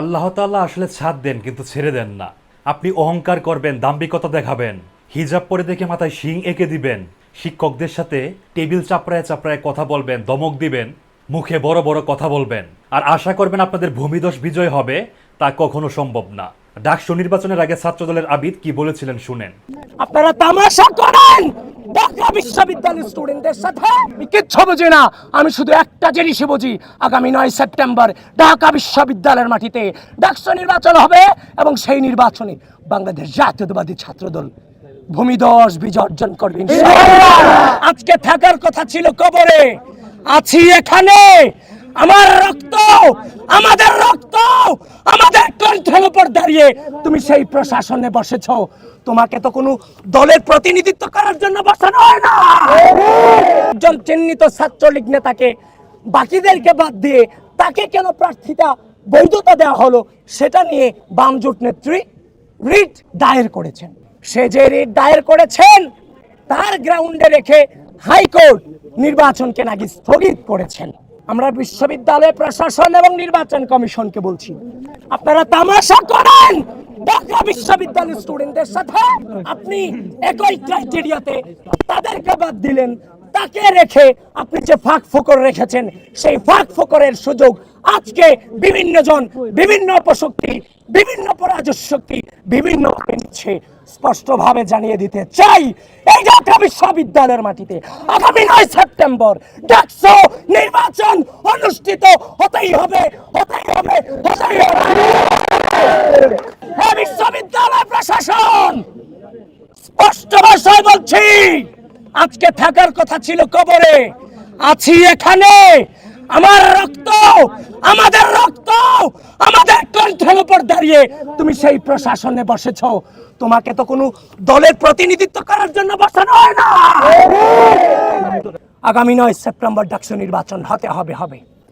আল্লাহ তাআলা আসলে ছাদ দেন কিন্তু ছেড়ে দেন না। আপনি অহংকার করবেন, দাম্ভিকতা দেখাবেন, হিজাব পরে দেখে মাথায় শিং এঁকে দিবেন, শিক্ষকদের সাথে টেবিল চাপড়ায় চাপড়ায় কথা বলবেন, দমক দিবেন, মুখে বড় বড় কথা বলবেন। আর আশা করবেন আপনাদের ভূমিদশ বিজয় হবে, তা কখনো সম্ভব না। ডাকসু নির্বাচনের আগে ছাত্রদলের আবিদ কি বলেছিলেন শুনেন। আপনারা তামাশা করেন! ঢাকা বিশ্ববিদ্যালয়ের স্টুডেন্টদের সাথে? আমি কিচ্ছু বুঝি না। আমি শুধু একটা জিনিসই বুঝি। আগামী নয় সেপ্টেম্বর ঢাকা বিশ্ববিদ্যালয়ের মাটিতে ডাকসু নির্বাচন হবে এবং সেই নির্বাচনে বাংলাদেশ জাতীয়তাবাদী ছাত্রদল ভূমিদস বিজর্জন করবে আজকে থাকার কথা ছিল কবরে। আছি এখানে। আমার রক্ত, আমাদের রক্ত, আমাদের কণ্ঠের উপর দাঁড়িয়ে তুমি সেই প্রশাসনে বসেছ। তোমাকে তো কোনো দলের প্রতিনিধিত্ব করার জন্য বসানো হয় না। একজন চিহ্নিত ছাত্রলীগ নেতাকে বাকিদেরকে বাদ দিয়ে তাকে কেন প্রার্থিতা বৈধতা দেওয়া হলো, সেটা নিয়ে বামজোট নেত্রী রিট দায়ের করেছেন। সে যে রিট দায়ের করেছেন, তার গ্রাউন্ডে রেখে হাইকোর্ট নির্বাচনকে নাকি স্থগিত করেছেন। আমরা বিশ্ববিদ্যালয় প্রশাসন এবং নির্বাচন কমিশনকে বলছি, আপনারা তামাশা করেন বিশ্ববিদ্যালয়ের স্টুডেন্টদের সাথে। আপনি একই ক্রাইটেরিয়াতে তাদেরকে বাদ দিলেন, তাকে রেখে আপনি যে ফাঁক ফোকর রেখেছেন, সেই ফাঁক ফোকরের সুযোগ আজকে বিভিন্ন জন, বিভিন্ন অপশক্তি বিভিন্ন পরাজয় শক্তি বিভিন্ন নিচ্ছে, স্পষ্টভাবে জানিয়ে দিতে চাই, এই ঢাকা বিশ্ববিদ্যালয়ের মাটিতে আগামী নয় সেপ্টেম্বর ডাকসো নির্বাচন অনুষ্ঠিত হতেই হবে হতেই হবে হতেই হবে। বিশ্ববিদ্যালয় প্রশাসন, স্পষ্ট ভাষায় বলছি, আজকে থাকার কথা ছিল কবরে, আছি এখানে। আমার রক্ত, আমাদের রক্ত, আমাদের কণ্ঠের উপর দাঁড়িয়ে তুমি সেই প্রশাসনে বসেছ। তোমাকে তো কোনো দলের প্রতিনিধিত্ব করার জন্য বসানো হয় না। আগামী নয় সেপ্টেম্বর ডাকসু নির্বাচন হতে হবে হবে।